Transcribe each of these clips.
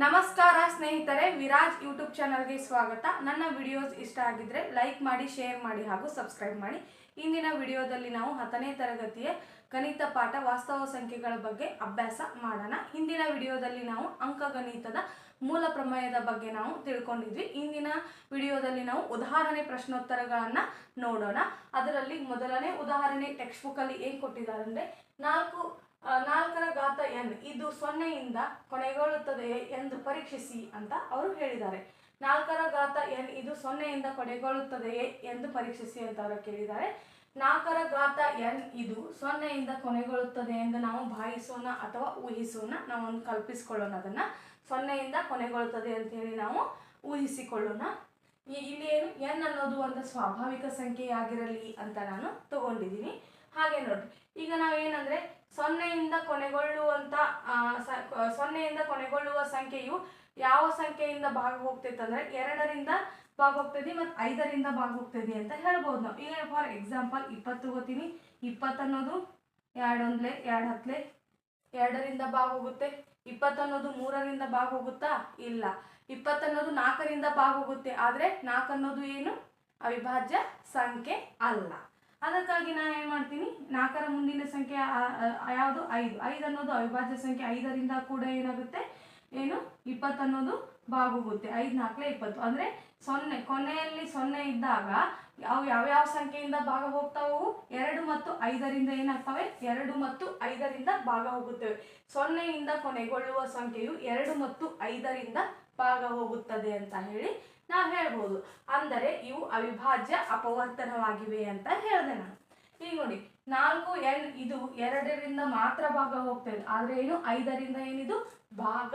ನಮಸ್ಕಾರ ಸ್ನೇಹಿತರೆ, ವಿರಾಜ್ ಯೂಟ್ಯೂಬ್ ಚಾನಲ್ಗೆ ಸ್ವಾಗತ. ನನ್ನ ವಿಡಿಯೋಸ್ ಇಷ್ಟ ಆಗಿದ್ರೆ ಲೈಕ್ ಮಾಡಿ ಶೇರ್ ಮಾಡಿ ಹಾಗೂ ಸಬ್ಸ್ಕ್ರೈಬ್ ಮಾಡಿ. ಇಂದಿನ ವಿಡಿಯೋದಲ್ಲಿ ನಾವು ಹತ್ತನೇ ತರಗತಿಯ ಗಣಿತ ಪಾಠ ವಾಸ್ತವ ಸಂಖ್ಯೆಗಳ ಬಗ್ಗೆ ಅಭ್ಯಾಸ ಮಾಡೋಣ. ಹಿಂದಿನ ವಿಡಿಯೋದಲ್ಲಿ ನಾವು ಅಂಕಗಣಿತದ ಮೂಲ ಪ್ರಮೇಯದ ಬಗ್ಗೆ ನಾವು ತಿಳ್ಕೊಂಡಿದ್ವಿ. ಇಂದಿನ ವಿಡಿಯೋದಲ್ಲಿ ನಾವು ಉದಾಹರಣೆ ಪ್ರಶ್ನೋತ್ತರಗಳನ್ನು ನೋಡೋಣ. ಅದರಲ್ಲಿ ಮೊದಲನೇ ಉದಾಹರಣೆ ಟೆಕ್ಸ್ಟ್ ಬುಕ್ಕಲ್ಲಿ ಏನು ಕೊಟ್ಟಿದ್ದಾರೆ ಅಂದರೆ ನಾಲ್ಕು ನಾಲ್ಕರ ಘಾತ ಎನ್. ಇದು ಸೊನ್ನೆಯಿಂದ ಕೊನೆಗೊಳ್ಳುತ್ತದೆ ಎಂದು ಪರೀಕ್ಷಿಸಿ ಅಂತ ಅವರು ಹೇಳಿದ್ದಾರೆ. ನಾಲ್ಕರ ಘಾತ ಎನ್, ಇದು ಸೊನ್ನೆಯಿಂದ ಕೊನೆಗೊಳ್ಳುತ್ತದೆಯೇ ಎಂದು ಪರೀಕ್ಷಿಸಿ ಅಂತ ಅವರು ಕೇಳಿದ್ದಾರೆ. ನಾಲ್ಕರ ಘಾತ ಎನ್, ಇದು ಸೊನ್ನೆಯಿಂದ ಕೊನೆಗೊಳ್ಳುತ್ತದೆ ಎಂದು ನಾವು ಭಾವಿಸೋಣ ಅಥವಾ ಊಹಿಸೋಣ. ನಾವು ಒಂದು ಕಲ್ಪಿಸಿಕೊಳ್ಳೋಣ ಅದನ್ನು. ಸೊನ್ನೆಯಿಂದ ಕೊನೆಗೊಳ್ಳುತ್ತದೆ ಅಂತ ಹೇಳಿ ನಾವು ಊಹಿಸಿಕೊಳ್ಳೋಣ. ಇಲ್ಲಿ ಏನು? ಎನ್ ಅನ್ನೋದು ಒಂದು ಸ್ವಾಭಾವಿಕ ಸಂಖ್ಯೆಯಾಗಿರಲಿ ಅಂತ ನಾನು ತಗೊಂಡಿದ್ದೀನಿ. ಹಾಗೆ ನೋಡ್ರಿ ಈಗ ನಾವೇನಂದ್ರೆ ಸೊನ್ನೆಯಿಂದ ಕೊನೆಗೊಳ್ಳುವಂತ ಸೊನ್ನೆಯಿಂದ ಕೊನೆಗೊಳ್ಳುವ ಸಂಖ್ಯೆಯು ಯಾವ ಸಂಖ್ಯೆಯಿಂದ ಭಾಗ ಹೋಗ್ತೈತೆ ಅಂದ್ರೆ ಎರಡರಿಂದ ಭಾಗ ಹೋಗ್ತದೆ ಮತ್ತು ಐದರಿಂದ ಭಾಗ ಹೋಗ್ತದೆ ಅಂತ ಹೇಳ್ಬೋದು ನಾವು. ಈಗ ಫಾರ್ ಎಕ್ಸಾಂಪಲ್ ಇಪ್ಪತ್ತು ತಗೋತೀನಿ ಇಪ್ಪತ್ತನ್ನೋದು ಅನ್ನೋದು ಎರಡು ಹತ್ಲೆ, ಎರಡರಿಂದ ಭಾಗ ಹೋಗುತ್ತೆ ಇಪ್ಪತ್ತು ಅನ್ನೋದು ಮೂರರಿಂದ ಭಾಗ ಹೋಗುತ್ತಾ ಇಲ್ಲ ಇಪ್ಪತ್ತನ್ನೋದು ನಾಲ್ಕರಿಂದ ಭಾಗ ಹೋಗುತ್ತೆ ಆದರೆ ನಾಲ್ಕು ಅನ್ನೋದು ಏನು? ಅವಿಭಾಜ್ಯ ಸಂಖ್ಯೆ ಅಲ್ಲ. ಅದಕ್ಕಾಗಿ ನಾನು ಏನು ಮಾಡ್ತೀನಿ? ನಾಲ್ಕರ ಮುಂದಿನ ಸಂಖ್ಯೆ ಯಾವುದು? ಐದು. ಐದು ಅನ್ನೋದು ಅವಿಭಾಜ್ಯ ಸಂಖ್ಯೆ ಐದರಿಂದ ಕೂಡ ಏನಾಗುತ್ತೆ? ಏನು? ಇಪ್ಪತ್ತು ಅನ್ನೋದು ಭಾಗ ಹೋಗುತ್ತೆ ಐದು ನಾಲ್ಕಲೆ ಇಪ್ಪತ್ತು. ಅಂದರೆ ಸೊನ್ನೆ, ಕೊನೆಯಲ್ಲಿ ಸೊನ್ನೆ ಇದ್ದಾಗ ಅವು ಯಾವ್ಯಾವ ಸಂಖ್ಯೆಯಿಂದ ಭಾಗ ಹೋಗ್ತಾವು? ಎರಡು ಮತ್ತು ಐದರಿಂದ ಏನಾಗ್ತವೆ? ಎರಡು ಮತ್ತು ಐದರಿಂದ ಭಾಗ ಹೋಗುತ್ತವೆ ಸೊನ್ನೆಯಿಂದ ಕೊನೆಗೊಳ್ಳುವ ಸಂಖ್ಯೆಯು ಎರಡು ಮತ್ತು ಐದರಿಂದ ಭಾಗ ಹೋಗುತ್ತದೆ ಅಂತ ಹೇಳಿ ನಾವು ಹೇಳ್ಬೋದು. ಅಂದರೆ ಇವು ಅವಿಭಾಜ್ಯ ಅಪವರ್ತನವಾಗಿವೆ ಅಂತ ಹೇಳಿದೆ ನಾನು. ಈಗ ನೋಡಿ, ನಾಲ್ಕು ಎನ್ ಇದು ಎರಡರಿಂದ ಮಾತ್ರ ಭಾಗ ಹೋಗ್ತದೆ. ಆದರೆ ಏನು? ಐದರಿಂದ ಏನಿದು? ಭಾಗ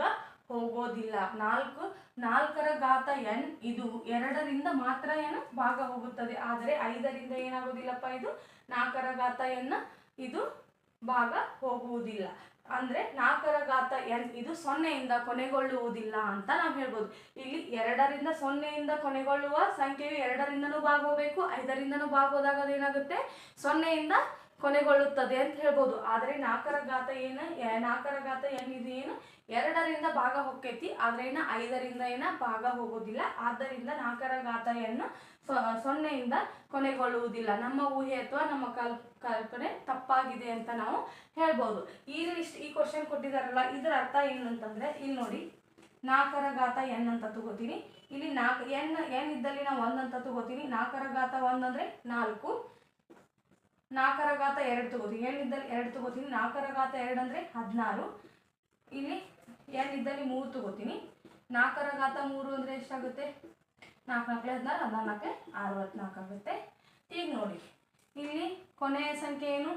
ಹೋಗೋದಿಲ್ಲ. ನಾಲ್ಕು, ನಾಲ್ಕರ ಘಾತ ಎನ್ ಇದು ಎರಡರಿಂದ ಮಾತ್ರ ಏನು? ಭಾಗ ಹೋಗುತ್ತದೆ. ಆದರೆ ಐದರಿಂದ ಏನಾಗೋದಿಲ್ಲಪ್ಪ ಇದು? ನಾಲ್ಕರ ಘಾತ ಎನ್ ಇದು ಭಾಗ ಹೋಗುವುದಿಲ್ಲ. ಅಂದ್ರೆ ನಾಲ್ಕರ ಘಾತ ಎನ್, ಇದು ಸೊನ್ನೆಯಿಂದ ಕೊನೆಗೊಳ್ಳುವುದಿಲ್ಲ ಅಂತ ನಾವು ಹೇಳ್ಬೋದು. ಇಲ್ಲಿ ಎರಡರಿಂದ ಸೊನ್ನೆಯಿಂದ ಕೊನೆಗೊಳ್ಳುವ ಸಂಖ್ಯೆಯು ಎರಡರಿಂದನೂ ಭಾಗ ಐದರಿಂದನೂ ಭಾಗ ಹೋದಾಗ ಅದೇನಾಗುತ್ತೆ ಸೊನ್ನೆಯಿಂದ ಕೊನೆಗೊಳ್ಳುತ್ತದೆ ಅಂತ ಹೇಳ್ಬೋದು. ಆದರೆ ನಾಲ್ಕರ ಘಾತ ಏನು ನಾಲ್ಕರ ಘಾತ ಇದು ಏನು? ಎರಡರಿಂದ ಭಾಗ ಹೊಕ್ಕೈತಿ, ಆದ್ರೆ ಏನ ಐದರಿಂದ ಏನ ಭಾಗ ಹೋಗೋದಿಲ್ಲ. ಆದ್ದರಿಂದ ನಾಲ್ಕರ ಘಾತೆಯನ್ನು ಸೊನ್ನೆಯಿಂದ ಕೊನೆಗೊಳ್ಳುವುದಿಲ್ಲ. ನಮ್ಮ ಊಹೆ ಅಥವಾ ನಮ್ಮ ಕಲ್, ಕಲ್ಪನೆ ತಪ್ಪಾಗಿದೆ ಅಂತ ನಾವು ಹೇಳ್ಬೋದು. ಈ ಇಷ್ಟು, ಈ ಕ್ವಶನ್ ಕೊಟ್ಟಿದಾರಲ್ಲ, ಇದರ ಅರ್ಥ ಏನು ಅಂತಂದ್ರೆ, ಇಲ್ಲಿ ನೋಡಿ ನಾಲ್ಕರ ಘಾತ ಎನ್ ಅಂತ ತಗೋತೀನಿ. ಇಲ್ಲಿ ನಾಲ್ಕು ಎನ್ ಎನ್ ಇದ್ದಲ್ಲಿ ನಾವು ಒಂದಂತ ತಗೋತೀನಿ. ನಾಲ್ಕರ ಘಾತ ಒಂದಂದ್ರೆ ನಾಲ್ಕು. ನಾಲ್ಕರ ಘಾತ ಎರಡು ತಗೋತೀನಿ. ಎನ್ ಇದ್ದಲ್ಲಿ ಎರಡು ತಗೋತೀನಿ? ನಾಲ್ಕರ ಘಾತ ಎರಡು ಅಂದರೆ ಹದಿನಾರು. ಇಲ್ಲಿ ಎನ್ ಇದ್ದಲ್ಲಿ ಮೂರು ತಗೋತೀನಿ. ನಾಲ್ಕರ ಘಾತ ಮೂರು ಅಂದರೆ ಎಷ್ಟಾಗುತ್ತೆ? ನಾಲ್ಕು ನಾಲ್ಕಲೆ ಹದಿನಾರು ಹದಿನಾಲ್ಕೆ ನಾಲ್ಕು ಅರವತ್ನಾಲ್ಕು ಆಗುತ್ತೆ. ಈಗ ನೋಡಿ, ಇಲ್ಲಿ ಕೊನೆಯ ಸಂಖ್ಯೆ ಏನು?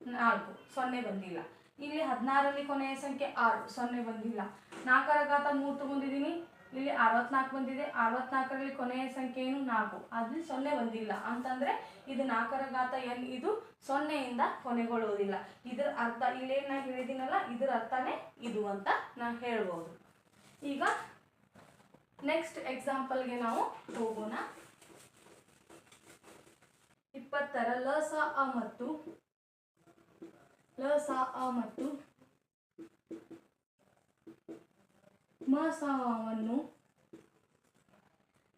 ನಾಲ್ಕು. ಸೊನ್ನೆ ಬಂದಿಲ್ಲ. ಇಲ್ಲಿ ಹದಿನಾರಲ್ಲಿ ಕೊನೆಯ ಸಂಖ್ಯೆ ಆರು. ಸೊನ್ನೆ ಬಂದಿಲ್ಲ. ನಾಲ್ಕರ ಘಾತ ಮೂರು ತಗೊಂಡಿದ್ದೀನಿ. ಇಲ್ಲಿ ಅರವತ್ನಾಲ್ಕು ಬಂದಿದೆ. ಅರವತ್ನಾಲ್ಕರಲ್ಲಿ ಕೊನೆಯ ಸಂಖ್ಯೆ ಏನು? ನಾಲ್ಕು. ಅಲ್ಲಿ ಸೊನ್ನೆ ಬಂದಿಲ್ಲ. ಅಂತಂದ್ರೆ ಇದು ನಾಲ್ಕರ ಘಾತ ಎನ್, ಇದು ಸೊನ್ನೆಯಿಂದ ಕೊನೆಗೊಳ್ಳುವುದಿಲ್ಲ. ಇದರ ಅರ್ಥ ಇಲ್ಲೇನು ನಾ ಹೇಳಿದ್ದೀನಲ್ಲ, ಇದರ ಅರ್ಥನೇ ಇದು ಅಂತ ನಾನು ಹೇಳ್ಬೋದು. ಈಗ ನೆಕ್ಸ್ಟ್ ಎಕ್ಸಾಂಪಲ್ಗೆ ನಾವು ಹೋಗೋಣ. ಇಪ್ಪತ್ತರ ಲ ಸ ಅ ಮತ್ತು, ಲ ಸ ಅ ಮತ್ತು ಮ ಸ ಅವನ್ನು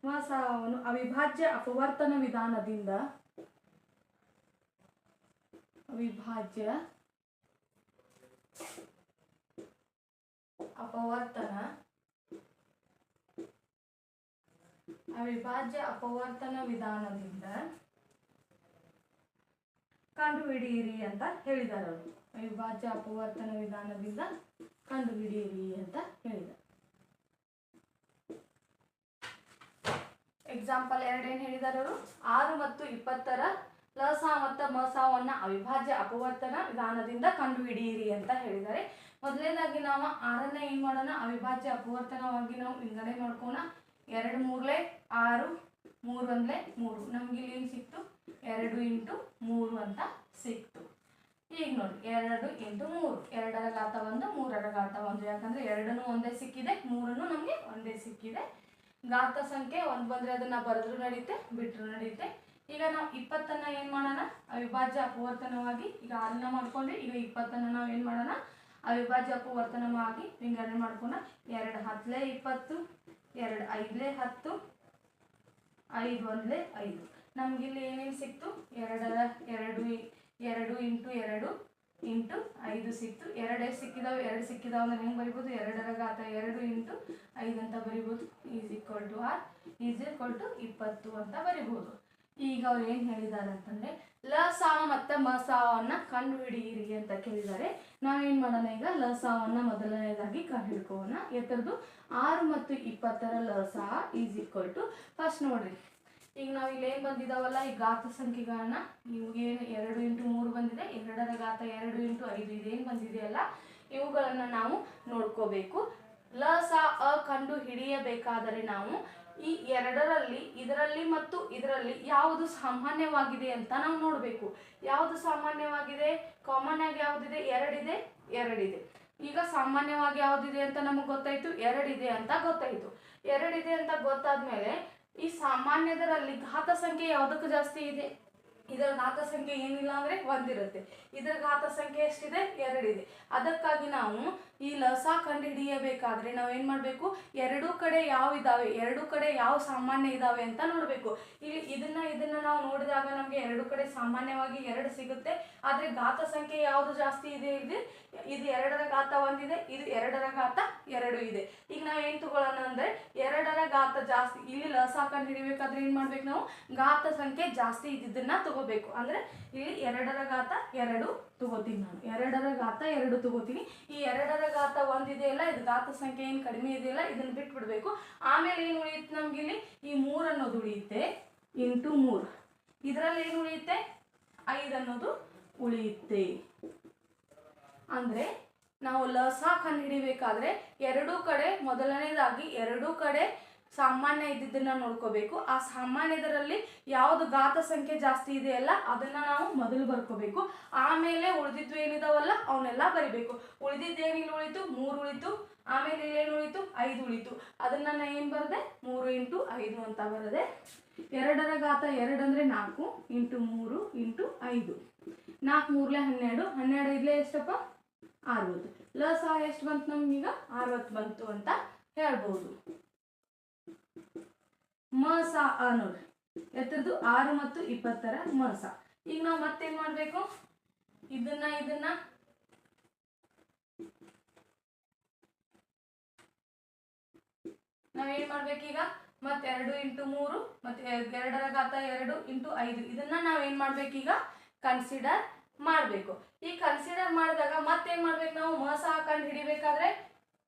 ಮ ಸ ಅವನ್ನು ಅವಿಭಾಜ್ಯ ಅಪವರ್ತನ ವಿಧಾನದಿಂದ ಅವಿಭಾಜ್ಯ ಅಪವರ್ತನ ಅವಿಭಾಜ್ಯ ಅಪವರ್ತನ ವಿಧಾನದಿಂದ ಕಂಡುಹಿಡಿಯಿರಿ ಅಂತ ಹೇಳಿದಾರೆ ಅವರು ಅವಿಭಾಜ್ಯ ಅಪವರ್ತನ ವಿಧಾನದಿಂದ ಕಂಡುಹಿಡಿಯಿರಿ ಅಂತ ಹೇಳಿದ್ದಾರೆ ಎಕ್ಸಾಂಪಲ್ ಎರಡೇನು ಹೇಳಿದ್ದಾರೆ ಅವರು? ಆರು ಮತ್ತು ಇಪ್ಪತ್ತರ ಲಸ ಮತ್ತು ಮಸವನ್ನು ಅವಿಭಾಜ್ಯ ಅಪವರ್ತನ ವಿಧಾನದಿಂದ ಕಂಡುಹಿಡಿಯಿರಿ ಅಂತ ಹೇಳಿದ್ದಾರೆ ಮೊದಲನೇದಾಗಿ ನಾವು ಆರನ್ನ ಏನು ಮಾಡೋಣ? ಅವಿಭಾಜ್ಯ ಅಪವರ್ತನವಾಗಿ ನಾವು ವಿಂಗಡಣೆ ಮಾಡ್ಕೋಣ. ಎರಡು ಮೂರಲೆ ಆರು, ಮೂರು ಒಂದ್ಲೆ ಮೂರು. ನಮ್ಗೆ ಇಲ್ಲಿ ಏನು ಸಿಕ್ತು? ಎರಡು ಇಂಟು ಮೂರು ಅಂತ ಸಿಕ್ತು. ಈಗ ನೋಡಿ, ಎರಡು ಇಂಟು ಮೂರು. ಎರಡರ ಘಾತ ಒಂದು, ಮೂರರ ಘಾತ ಒಂದು. ಯಾಕಂದರೆ ಎರಡನ್ನೂ ಒಂದೇ ಸಿಕ್ಕಿದೆ, ಮೂರನ್ನು ನಮಗೆ ಒಂದೇ ಸಿಕ್ಕಿದೆ. ಘಾತ ಸಂಖ್ಯೆ ಒಂದು ಬಂದರೆ ಅದನ್ನ ಬರೆದ್ರು ನಡೆಯುತ್ತೆ ಬಿಟ್ಟರು ನಡೆಯುತ್ತೆ ಈಗ ನಾವು ಇಪ್ಪತ್ತನ್ನ ಏನು ಮಾಡೋಣ? ಅವಿಭಾಜ್ಯ ಅಪವರ್ತನವಾಗಿ ಈಗ ಆರನ್ನ ಮಾಡ್ಕೊಂಡ್ರೆ ಈಗ ಇಪ್ಪತ್ತನ್ನು ನಾವು ಏನು ಮಾಡೋಣ? ಅವಿಭಾಜ್ಯ ಅಪವರ್ತನವಾಗಿ ವಿಂಗಡಣೆ ಮಾಡ್ಕೊಣ ಎರಡು ಹತ್ತಲೇ ಇಪ್ಪತ್ತು, ಎರಡು ಐದಲೇ ಹತ್ತು, ಐದು ಒಂದಲೇ ಐದು. ನಮಗಿಲ್ಲಿ ಏನೇನು ಸಿಕ್ತು? ಎರಡರ ಎರಡು ಎರಡು ಇಂಟು ಎರಡು ಐದು ಸಿಕ್ತು, ಎರಡೇ ಸಿಕ್ಕಿದಾವೆ, ಎರಡು ಸಿಕ್ಕಿದಾವೆ ಅಂದ್ರೆ ಹೆಂಗೆ ಬರಿಬೋದು? ಎರಡರ ಘಾತ ಎರಡು ಇಂಟು ಐದು ಅಂತ ಬರಿಬೋದು. Is equal to R, is equal to ಇಪ್ಪತ್ತು ಅಂತ ಬರಿಬೋದು. ಈಗ ಅವ್ರು ಏನು ಹೇಳಿದ್ದಾರೆ ಅಂತಂದರೆ, ಲ ಸಾವ ಮತ್ತು ಮ ಸಾವನ್ನ ಕಂಡುಹಿಡಿಯಿರಿ ಅಂತ ಕೇಳಿದ್ದಾರೆ ನಾವೇನು ಮಾಡೋಣ ಈಗ? ಲ ಸಾವನ್ನು ಮೊದಲನೇದಾಗಿ ಕಂಡುಹಿಡ್ಕೋಣ. ಎತ್ತರದ್ದು ಆರು ಮತ್ತು ಇಪ್ಪತ್ತರ ಲ, ಸಾ ಈಸ್ ಈಕ್ವಲ್ ಟು, ಫಸ್ಟ್ ನೋಡ್ರಿ. ಈಗ ನಾವು ಇಲ್ಲಿ ಏನು ಬಂದಿದಾವಲ್ಲ ಈ ಘಾತ ಸಂಖ್ಯೆಗಳನ್ನ? ಇವಾಗೇನು ಎರಡು ಇಂಟು ಮೂರು ಬಂದಿದೆ, ಎರಡರ ಘಾತ ಎರಡು ಇಂಟು ಐದು ಇದೇನು ಬಂದಿದೆಯಲ್ಲ ಇವುಗಳನ್ನು ನಾವು ನೋಡ್ಕೋಬೇಕು. ಲ, ಸ, ಅ ಕಂಡು ಹಿಡಿಯಬೇಕಾದರೆ ನಾವು ಈ ಎರಡರಲ್ಲಿ, ಇದರಲ್ಲಿ ಮತ್ತು ಇದರಲ್ಲಿ ಯಾವುದು ಸಾಮಾನ್ಯವಾಗಿದೆ ಅಂತ ನಾವು ನೋಡಬೇಕು. ಯಾವುದು ಸಾಮಾನ್ಯವಾಗಿದೆ? ಕಾಮನ್ ಆಗಿ ಯಾವುದಿದೆ? ಎರಡಿದೆ ಎರಡಿದೆ. ಈಗ ಸಾಮಾನ್ಯವಾಗಿ ಯಾವುದಿದೆ ಅಂತ ನಮಗೆ ಗೊತ್ತಾಯಿತು? ಎರಡಿದೆ ಅಂತ ಗೊತ್ತಾಯಿತು. ಎರಡಿದೆ ಅಂತ ಗೊತ್ತಾದ್ಮೇಲೆ ಈ ಸಾಮಾನ್ಯದರಲ್ಲಿ ಘಾತ ಸಂಖ್ಯೆ ಯಾವುದಕ್ಕೂ ಜಾಸ್ತಿ ಇದೆ? ಇದರ ಘಾತ ಸಂಖ್ಯೆ ಏನಿಲ್ಲ ಅಂದ್ರೆ ಒಂದಿರುತ್ತೆ. ಇದರ ಘಾತ ಸಂಖ್ಯೆ ಎಷ್ಟಿದೆ? ಎರಡಿದೆ. ಅದಕ್ಕಾಗಿ ನಾವು ಈ ಲಸ ಕಂಡುಹಿಡಿಯಬೇಕಾದ್ರೆ ನಾವೇನ್ ಮಾಡಬೇಕು? ಎರಡೂ ಕಡೆ ಯಾವ ಇದಾವೆ? ಎರಡೂ ಕಡೆ ಯಾವ ಸಾಮಾನ್ಯ ಇದಾವೆ ಅಂತ ನೋಡಬೇಕು. ಇಲ್ಲಿ ಇದನ್ನ ಇದನ್ನ ನಾವು ನೋಡಿದಾಗ ನಮಗೆ ಎರಡು ಕಡೆ ಸಾಮಾನ್ಯವಾಗಿ ಎರಡು ಸಿಗುತ್ತೆ. ಆದ್ರೆ ಘಾತ ಸಂಖ್ಯೆ ಯಾವುದು ಜಾಸ್ತಿ ಇದೆ? ಇಲ್ಲಿ ಇದು ಎರಡರ ಘಾತ ಒಂದಿದೆ ಇದು ಎರಡರ ಘಾತ ಎರಡು ಇದೆ. ಈಗ ನಾವು ಏನ್ ತಗೊಳ್ಳೋಣ ಅಂದ್ರೆ ಎರಡರ ಘಾತ ಜಾಸ್ತಿ, ಇಲ್ಲಿ ಲಸ ಕಂಡು ಹಿಡಿಬೇಕಾದ್ರೆ ಏನ್ ಮಾಡ್ಬೇಕು ನಾವು? ಘಾತ ಸಂಖ್ಯೆ ಜಾಸ್ತಿ ಇದ್ದಿದ್ದನ್ನ ತಗೋಬೇಕು. ಅಂದ್ರೆ ಇಲ್ಲಿ ಎರಡರ ಘಾತ ಎರಡು ತಗೋತೀನಿ ನಾನು. ಎರಡರ ಘಾತ ಎರಡು ತಗೋತೀನಿ. ಈ ಎರಡರ ಘಾತ ಒಂದಿದೆಯಲ್ಲ ಇದು ಘಾತ ಸಂಖ್ಯೆ ಏನು ಕಡಿಮೆ ಇದೆಯಲ್ಲ ಇದನ್ನ ಬಿಟ್ಬಿಡ್ಬೇಕು. ಆಮೇಲೆ ಏನು ಉಳಿಯುತ್ತೆ ನಮ್ಗೆ ಇಲ್ಲಿ ಈ ಮೂರು ಅನ್ನೋದು ಉಳಿಯುತ್ತೆ. ಇಂಟು ಮೂರು. ಇದರಲ್ಲಿ ಏನು ಉಳಿಯುತ್ತೆ? ಐದು ಅನ್ನೋದು ಉಳಿಯುತ್ತೆ. ಅಂದ್ರೆ ನಾವು ಲಸ ಕಂಡು ಹಿಡಿಬೇಕಾದ್ರೆ ಎರಡೂ ಕಡೆ, ಮೊದಲನೇದಾಗಿ ಎರಡೂ ಕಡೆ ಸಾಮಾನ್ಯ ಇದ್ದಿದ್ದನ್ನ ನೋಡ್ಕೋಬೇಕು. ಆ ಸಾಮಾನ್ಯದರಲ್ಲಿ ಯಾವುದು ಘಾತ ಸಂಖ್ಯೆ ಜಾಸ್ತಿ ಇದೆಯಲ್ಲ, ಅದನ್ನ ನಾವು ಮೊದಲು ಬರ್ಕೋಬೇಕು. ಆಮೇಲೆ ಉಳಿದಿದ್ದು ಏನಿದಾವಲ್ಲ, ಅವನ್ನೆಲ್ಲ ಬರಿಬೇಕು. ಉಳಿದಿದ್ದು ಏನಿಲ್ಲ ಉಳಿತು? ಮೂರು ಉಳಿತು. ಆಮೇಲೆ ಇಲ್ಲೇನು ಉಳಿತು? ಐದು ಉಳಿತು. ಅದನ್ನ ನಾ ಏನು ಬರದೆ? ಮೂರು ಇಂಟು ಐದು ಅಂತ ಬರದೆ. ಎರಡರ ಘಾತ ಎರಡು ಅಂದ್ರೆ ನಾಲ್ಕು ಇಂಟು ಮೂರು ಇಂಟು ಐದು. ನಾಲ್ಕು ಮೂರ್ಲೆ ಹನ್ನೆರಡು. ಹನ್ನೆರಡು ಇಲ್ಲ ಎಷ್ಟಪ್ಪ? ಅರವತ್ತು. ಲಸ ಎಷ್ಟು ಬಂತು ನಮ್ಗೀಗ? ಅರವತ್ತು ಬಂತು ಅಂತ ಹೇಳ್ಬೋದು. ಮಸ ಅ ನೋಡ್ರಿ ಎತ್ತರದ್ದು ಆರು ಮತ್ತು ಇಪ್ಪತ್ತರ ಮಸ ಈಗ ನಾವು ಮತ್ತೇನ್ ಮಾಡಬೇಕು? ಇದನ್ನ ಇದನ್ನ. ನಾವೇನ್ ಮಾಡ್ಬೇಕೀಗ ಮತ್ತೆ ಎರಡು ಇಂಟು ಮೂರು, ಮತ್ತೆ ಎರಡರ ಘಾತ ಎರಡು ಇಂಟು ಐದು. ಇದನ್ನ ನಾವೇನ್ ಮಾಡ್ಬೇಕೀಗ ಕನ್ಸಿಡರ್ ಮಾಡಬೇಕು. ಈ ಕನ್ಸಿಡರ್ ಮಾಡಿದಾಗ ಮತ್ತೇನ್ ಮಾಡ್ಬೇಕು ನಾವು? ಮಸ ಹಾಕೊಂಡು ಹಿಡಿಬೇಕಾದ್ರೆ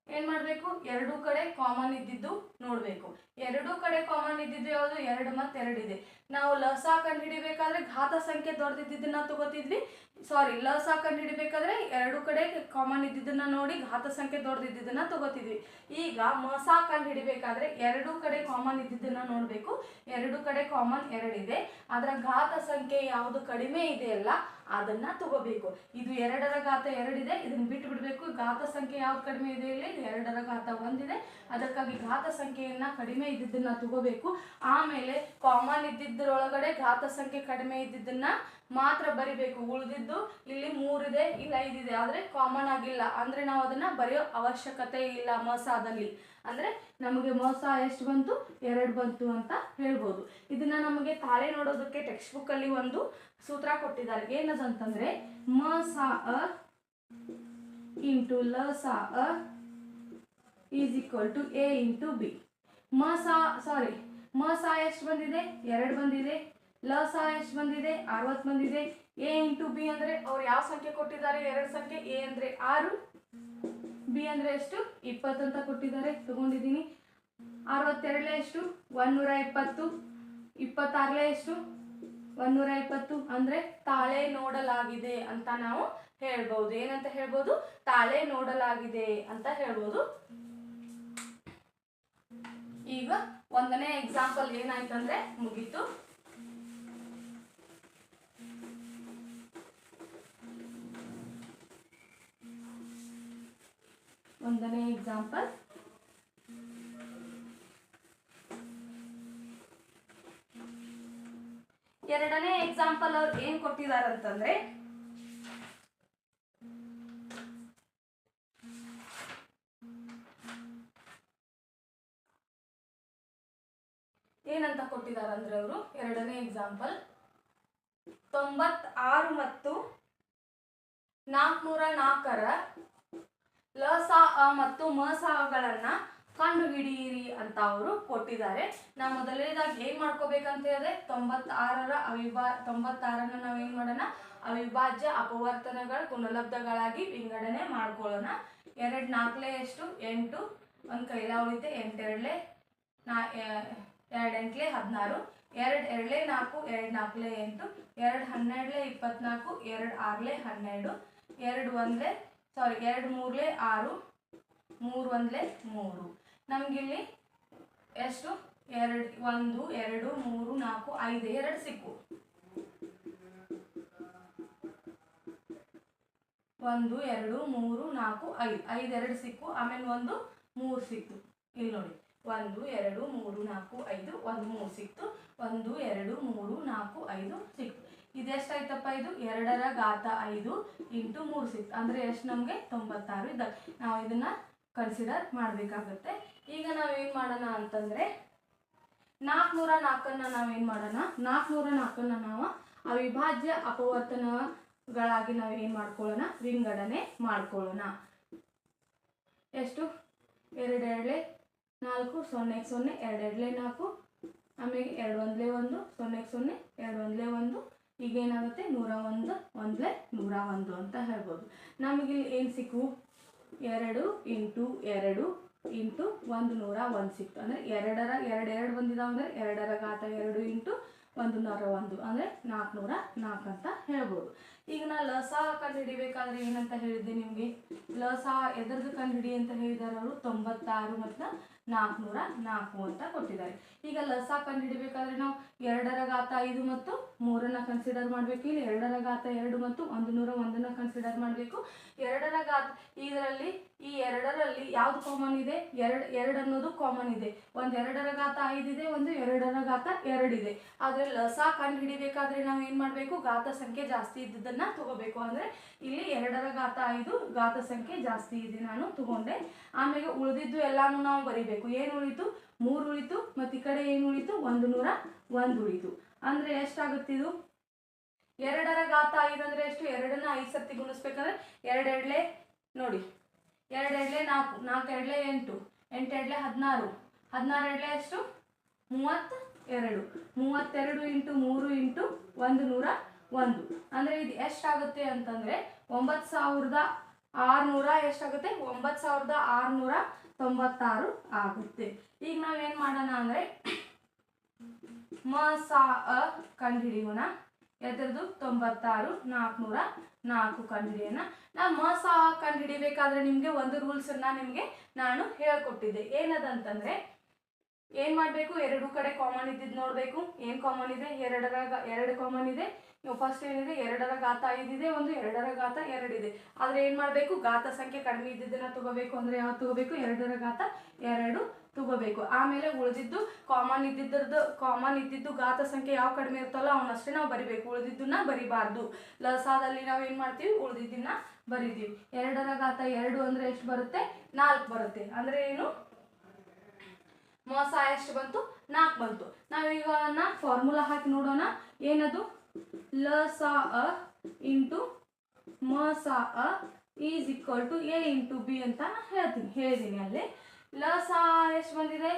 ಏನ್ ಮಾಡ್ಬೇಕು? ಎರಡೂ ಕಡೆ ಕಾಮನ್ ಇದ್ದಿದ್ದು ನೋಡ್ಬೇಕು. ಎರಡೂ ಕಡೆ ಕಾಮನ್ ಇದ್ದಿದ್ದು ಯಾವುದು? ಎರಡು ಮತ್ತೆ ಎರಡು ಇದೆ. ನಾವು ಲಸ ಕಂಡು ಹಿಡಿಬೇಕಾದ್ರೆ ಘಾತ ಸಂಖ್ಯೆ ದೊಡ್ಡದಿದ್ದನ್ನ ತಗೋತಿದ್ವಿ. ಸಾರಿ, ಲಸ ಕಂಡು ಹಿಡಿಬೇಕಾದ್ರೆ ಎರಡು ಕಡೆ ಕಾಮನ್ ಇದ್ದಿದ್ದನ್ನ ನೋಡಿ ಘಾತ ಸಂಖ್ಯೆ ದೊಡ್ಡದಿದ್ದನ್ನ ತಗೋತಿದ್ವಿ. ಈಗ ಮಸ ಕಂಡು ಹಿಡಿಬೇಕಾದ್ರೆ ಎರಡು ಕಡೆ ಕಾಮನ್ ಇದ್ದಿದ್ದನ್ನ ನೋಡಬೇಕು. ಎರಡು ಕಡೆ ಕಾಮನ್ ಎರಡಿದೆ. ಅದರ ಘಾತ ಸಂಖ್ಯೆ ಯಾವುದು ಕಡಿಮೆ ಇದೆಯಲ್ಲ, ಅದನ್ನ ತಗೋಬೇಕು. ಇದು ಎರಡರ ಘಾತ ಎರಡಿದೆ, ಇದನ್ನ ಬಿಟ್ಟು ಬಿಡಬೇಕು ಘಾತ ಸಂಖ್ಯೆ ಯಾವ್ದು ಕಡಿಮೆ ಇದೆ ಇಲ್ಲಿ? ಎರಡರ ಘಾತ ಒಂದಿದೆ. ಅದಕ್ಕಾಗಿ ಘಾತ ಸಂಖ್ಯೆಯನ್ನ ಕಡಿಮೆ ಇದ್ದಿದ್ದನ್ನ ತಗೋಬೇಕು. ಆಮೇಲೆ ಕಾಮನ್ ಇದ್ದಿದ್ದರೊಳಗಡೆ ಘಾತ ಸಂಖ್ಯೆ ಕಡಿಮೆ ಇದ್ದಿದ್ದನ್ನ ಮಾತ್ರ ಬರಿಬೇಕು. ಉಳಿದಿದ್ದು ಇಲ್ಲಿ ಮೂರಿದೆ, ಇಲ್ಲ ಐದಿದೆ. ಆದರೆ ಕಾಮನ್ ಆಗಿಲ್ಲ. ಅಂದ್ರೆ ನಾವು ಅದನ್ನ ಬರೆಯೋ ಅವಶ್ಯಕತೆ ಇಲ್ಲ ಮೋಸದಲ್ಲಿ. ಅಂದ್ರೆ ನಮಗೆ ಮೋಸ ಎಷ್ಟು ಬಂತು? ಎರಡು ಬಂತು ಅಂತ ಹೇಳ್ಬೋದು. ಇದನ್ನ ನಮಗೆ ತಾಳೆ ನೋಡೋದಕ್ಕೆ ಟೆಕ್ಸ್ಟ್ ಬುಕ್ ಅಲ್ಲಿ ಒಂದು ಸೂತ್ರ ಕೊಟ್ಟಿದ್ದಾರೆ. ಏನದಂತಂದರೆ ಮ ಸ ಅ ಇಂಟು ಲ ಸ ಅ is equal to A into B. ಮ ಸಾ ಸಾರಿ ಮ ಸ ಎಷ್ಟು ಬಂದಿದೆ? ಎರಡು ಬಂದಿದೆ. ಲ ಸಾ ಎಷ್ಟು ಬಂದಿದೆ ಅರವತ್ತು ಬಂದಿದೆ, ಎ ಇಂಟು ಬಿ ಅಂದರೆ ಅವ್ರು ಯಾವ ಸಂಖ್ಯೆ ಕೊಟ್ಟಿದ್ದಾರೆ? ಎರಡು ಸಂಖ್ಯೆ, ಎ ಅಂದರೆ ಆರು, ಬಿ ಅಂದರೆ ಎಷ್ಟು? ಇಪ್ಪತ್ತು ಅಂತ ಕೊಟ್ಟಿದ್ದಾರೆ, ತಗೊಂಡಿದ್ದೀನಿ. ಅರವತ್ತೆರಡಲೇ ಎಷ್ಟು? ಒಂದೂರ ಇಪ್ಪತ್ತು. ಇಪ್ಪತ್ತಾರಲೇ ಎಷ್ಟು? ಒಂದೂರ ಇಪ್ಪತ್ತು. ಅಂದರೆ ತಾಳೆ ನೋಡಲಾಗಿದೆ ಅಂತ ನಾವು ಹೇಳ್ಬೋದು. ಏನಂತ ಹೇಳ್ಬೋದು? ತಾಳೆ ನೋಡಲಾಗಿದೆ ಅಂತ ಹೇಳ್ಬೋದು. ಈಗ ಒಂದನೇ ಎಕ್ಸಾಂಪಲ್ ಏನಾಯ್ತಂದ್ರೆ ಮುಗೀತು. ಒಂದನೇ ಎಕ್ಸಾಂಪಲ್ ಎರಡನೇ ಎಕ್ಸಾಂಪಲ್ ಅವ್ರು ಏನ್ ಕೊಟ್ಟಿದಾರಂತಂದ್ರೆ, ಏನಂತ ಕೊಟ್ಟಿದಾರಂದ್ರೆ ಅವರು ಎರಡನೇ ಎಕ್ಸಾಂಪಲ್ ತೊಂಬತ್ತಾರು ಮತ್ತು ನಾಲ್ಕನೂರ ನಾಲ್ಕರ ಲ ಸಾ ಅ ಮತ್ತು ಮ ಕಂಡು ಹಿಡಿಯಿರಿ ಅಂತ ಅವರು ಕೊಟ್ಟಿದ್ದಾರೆ. ನಾ ಮೊದಲನೇದಾಗಿ ಏನ್ ಮಾಡ್ಕೋಬೇಕಂತ ಹೇಳಿದ್ರೆ, ತೊಂಬತ್ತಾರರ ಅವಿಭಾ, ತೊಂಬತ್ತಾರನ್ನ ನಾವು ಏನು ಮಾಡೋಣ? ಅವಿಭಾಜ್ಯ ಅಪವರ್ತನಗಳ ಗುಣಲಬ್ಧಗಳಾಗಿ ವಿಂಗಡಣೆ ಮಾಡ್ಕೊಳ್ಳೋಣ. ಎರಡು ನಾಲ್ಕಲೇ ಎಷ್ಟು? ಎಂಟು. ಒಂದು ಕೈಲ ಉಳಿತೆ ಎಂಟೆರಡ್ಲೆ, ನಾ ಎರಡು ಎಂಟ್ಲೆ, ಹದಿನಾರು. ಎರಡು ಎರಡ್ಲೆ ನಾಲ್ಕು, ಎರಡು ನಾಲ್ಕಲೆ ಎಂಟು. ಎರಡು ಹನ್ನೆರಡ್ಲೆ ಇಪ್ಪತ್ನಾಲ್ಕು, ಎರಡು ಆರ್ಲೆ ಹನ್ನೆರಡು. ಎರಡು ಒಂದ್ಲೆ ಸಾರಿ ಎರಡು ಮೂರ್ಲೆ ಆರು, ಮೂರು ಒಂದಲೇ ಮೂರು. ನಮಗಿಲ್ಲಿ ಎಷ್ಟು? ಎರಡು, ಒಂದು, ಎರಡು, ಮೂರು, ನಾಲ್ಕು, ಐದು, ಎರಡು ಸಿಕ್ಕು. ಒಂದು, ಎರಡು, ಮೂರು, ನಾಲ್ಕು, ಐದು. ಐದು, ಎರಡು ಸಿಕ್ಕು. ಆಮೇಲೆ ಒಂದು, ಮೂರು ಸಿಕ್ತು ಇಲ್ಲಿ ನೋಡಿ. ಒಂದು, ಎರಡು, ಮೂರು, ನಾಲ್ಕು, ಐದು, ಒಂದು, ಮೂರು ಸಿಕ್ತು. ಒಂದು, ಎರಡು, ಮೂರು, ನಾಲ್ಕು, ಐದು ಸಿಕ್ತು. ಇದೆಷ್ಟಾಯ್ತಪ್ಪ ಇದು? ಎರಡರ ಘಾತ ಐದು ಇಂಟು ಮೂರು ಸಿಕ್ಸ್. ಅಂದರೆ ಎಷ್ಟು ನಮಗೆ? ತೊಂಬತ್ತಾರು ಇದ್ದ. ನಾವು ಇದನ್ನ ಕನ್ಸಿಡರ್ ಮಾಡಬೇಕಾಗುತ್ತೆ. ಈಗ ನಾವೇನು ಮಾಡೋಣ ಅಂತಂದರೆ ನಾಲ್ಕುನೂರ ನಾಲ್ಕನ್ನು ನಾವೇನು ಮಾಡೋಣ? ನಾಲ್ಕುನೂರ ನಾಲ್ಕನ್ನು ನಾವು ಅವಿಭಾಜ್ಯ ಅಪವರ್ತನಗಳಾಗಿ ನಾವು ಏನು ಮಾಡ್ಕೊಳ್ಳೋಣ? ವಿಂಗಡಣೆ ಮಾಡ್ಕೊಳ್ಳೋಣ. ಎಷ್ಟು? ಎರಡೆರಡ್ಲೆ ನಾಲ್ಕು ಸೊನ್ನೆ ಸೊನ್ನೆ, ಎರಡೆರಡಲೆ ನಾಲ್ಕು. ಆಮೇಲೆ ಎರಡು ಒಂದ್ಲೆ ಒಂದು ಸೊನ್ನೆ ಸೊನ್ನೆ, ಎರಡು ಒಂದಲೇ ಒಂದು. ಈಗ ಏನಾಗುತ್ತೆ ನೂರ ಒಂದು ಒಂದ್ಲೆ ನೂರ ಒಂದು ಅಂತ ಹೇಳ್ಬೋದು. ನಮಗೆ ಏನು ಸಿಕ್ಕು? ಎರಡು ಇಂಟು ಎರಡು ಇಂಟು ಒಂದು ನೂರ ಒಂದು ಸಿಕ್ತು. ಅಂದರೆ ಎರಡರ, ಎರಡು ಎರಡು ಬಂದಿದ್ದಾವೆ ಅಂದರೆ ಎರಡರ ಘಾತ ಎರಡು ಇಂಟು ಒಂದು ನೂರ ಒಂದು. ಅಂದರೆ ನಾಲ್ಕುನೂರ ನಾಲ್ಕು ಅಂತ ಹೇಳ್ಬೋದು. ಈಗ ನಾ ಲಸ ಕಂಡು ಹಿಡಿಬೇಕಾದ್ರೆ ಏನಂತ ಹೇಳಿದ್ದೆ ನಿಮಗೆ? ಲಸ ಎದರದ್ದು ಕಂಡು ಹಿಡಿ ಅಂತ ಹೇಳಿದ್ದಾರೆ ಅವರು ತೊಂಬತ್ತಾರು ಮತ್ತು ನಾಲ್ಕುನೂರ ನಾಲ್ಕು ಅಂತ ಕೊಟ್ಟಿದ್ದಾರೆ. ಈಗ ಲಸ ಕಂಡು ಹಿಡಿಬೇಕಾದ್ರೆ ನಾವು ಎರಡರ ಘಾತ ಐದು ಮತ್ತು ಮೂರನ್ನ ಕನ್ಸಿಡರ್ ಮಾಡಬೇಕು. ಇಲ್ಲಿ ಎರಡರ ಘಾತ ಎರಡು ಮತ್ತು ಒಂದು ನೂರ ಒಂದನ್ನು ಕನ್ಸಿಡರ್ ಮಾಡಬೇಕು. ಎರಡರ ಘಾತ ಇದರಲ್ಲಿ ಈ ಎರಡರಲ್ಲಿ ಯಾವ್ದು ಕಾಮನ್ ಇದೆ? ಎರಡು ಎರಡು ಅನ್ನೋದು ಕಾಮನ್ ಇದೆ. ಒಂದು ಎರಡರ ಘಾತ ಐದಿದೆ ಒಂದು ಎರಡರ ಘಾತ ಎರಡಿದೆ ಆದರೆ ಲಸ ಕಂಡು ಹಿಡಿಬೇಕಾದ್ರೆ ನಾವು ಏನು ಮಾಡಬೇಕು? ಘಾತ ಸಂಖ್ಯೆ ಜಾಸ್ತಿ ಇದ್ದದನ್ನ ತಗೋಬೇಕು ಅಂದ್ರೆ ಇಲ್ಲಿ ಎರಡರ ಘಾತ ಐದು ಘಾತ ಸಂಖ್ಯೆ ಜಾಸ್ತಿ ಇದೆ ನಾನು ತಗೊಂಡೆ. ಆಮೇಲೆ ಉಳಿದಿದ್ದು ಎಲ್ಲಾನು ನಾವು ಬರಿಬೇಕು. ಏನು ಉಳಿತು? ಮೂರು ಉಳಿತು. ಮತ್ತು ಈ ಕಡೆ ಏನು ಉಳಿತು? ಒಂದು ನೂರ ಒಂದು ಉಳಿತು. ಅಂದ್ರೆ ಎಷ್ಟಾಗುತ್ತಿದು ಎರಡರ ಘಾತ ಐದು ಅಂದ್ರೆ ಎಷ್ಟು? ಎರಡನ್ನ ಐದು ಸರ್ತಿ ಗುಣಿಸ್ಬೇಕಂದ್ರೆ ಎರಡೆರಡ್ಲೆ ನೋಡಿ ಎರಡೆರಡ್ಲೆ ನಾಲ್ಕು ನಾಲ್ಕು ಎರಡ್ಲೆ ಎಂಟು ಎಂಟು ಎರಡ್ಲೆ ಹದಿನಾರು ಹದಿನಾರು ಎರಡ್ಲೆ ಎಷ್ಟು? ಮೂವತ್ತ ಎರಡು ಮೂವತ್ತೆರಡು ಇಂಟು ಮೂರು ಇಂಟು ಒಂದು ನೂರ ಒಂದು. ಅಂದರೆ ಇದು ಎಷ್ಟಾಗುತ್ತೆ ಅಂತಂದರೆ ಒಂಬತ್ತು ಸಾವಿರದ ಆರುನೂರ ಎಷ್ಟಾಗುತ್ತೆ? ಒಂಬತ್ತು ಸಾವಿರದ ಆರುನೂರ ತೊಂಬತ್ತಾರು ಆಗುತ್ತೆ. ಈಗ ನಾವೇನು ಮಾಡೋಣ ಅಂದರೆ ಮ, ಸಾ, ಅ ಕಂಡುಹಿಡಿಯೋಣ. ಎದ್ರದ್ದು ತೊಂಬತ್ತಾರು ನಾಲ್ಕುನೂರ ನಾಲ್ಕು ಕಂಡುಹಿಡಿಯೋಣ. ನಾವು ಮ, ಸಾ ಕಂಡುಹಿಡಿಬೇಕಾದ್ರೆ ನಿಮಗೆ ಒಂದು ರೂಲ್ಸನ್ನು ನಿಮಗೆ ನಾನು ಹೇಳ್ಕೊಟ್ಟಿದ್ದೆ. ಏನದಂತಂದರೆ ಏನು ಮಾಡಬೇಕು? ಎರಡು ಕಡೆ ಕಾಮನ್ ಇದ್ದಿದ್ದು ನೋಡಬೇಕು. ಏನು ಕಾಮನ್ ಇದೆ? ಎರಡರಾಗ, ಎರಡು ಕಾಮನ್ ಇದೆ. ಫಸ್ಟ್ ಏನಿದೆ ಎರಡರ ಘಾತ ಐದಿದೆ, ಒಂದು ಎರಡರ ಘಾತ ಎರಡಿದೆ. ಆದರೆ ಏನು ಮಾಡಬೇಕು? ಘಾತ ಸಂಖ್ಯೆ ಕಡಿಮೆ ಇದ್ದಿದ್ದನ್ನ ತಗೋಬೇಕು ಅಂದರೆ ಯಾವ ತಗೋಬೇಕು? ಎರಡರ ಘಾತ ಎರಡು ತಗೋಬೇಕು. ಆಮೇಲೆ ಉಳಿದಿದ್ದು ಕಾಮನ್ ಇದ್ದಿದ್ದರದ್ದು ಕಾಮನ್ ಇದ್ದಿದ್ದು ಘಾತ ಸಂಖ್ಯೆ ಯಾವ ಕಡಿಮೆ ಇರ್ತಲ್ಲ ಅವನಷ್ಟೇ ನಾವು ಬರಿಬೇಕು. ಉಳಿದಿದ್ದನ್ನ ಬರಿಬಾರ್ದು. ಲಸಾದಲ್ಲಿ ನಾವು ಏನು ಮಾಡ್ತೀವಿ? ಉಳಿದಿದ್ದನ್ನ ಬರಿತೀವಿ. ಎರಡರ ಘಾತ ಎರಡು ಅಂದರೆ ಎಷ್ಟು ಬರುತ್ತೆ? ನಾಲ್ಕು ಬರುತ್ತೆ. ಅಂದರೆ ಏನು? ಮೋಸ ಎಷ್ಟು ಬಂತು? ನಾಲ್ಕು ಬಂತು. ನಾವೀಗ ಫಾರ್ಮುಲಾ ಹಾಕಿ ನೋಡೋಣ. ಏನದು? ಲ ಸ ಅ ಇಂಟು ಮ ಸ ಅ is equal to A into B ಅಂತ ನಾನು ಹೇಳ್ತೀನಿ ಹೇಳಿದ್ದೀನಿ ಅಲ್ಲಿ. ಲ ಸ ಎಷ್ಟು ಬಂದಿದೆ?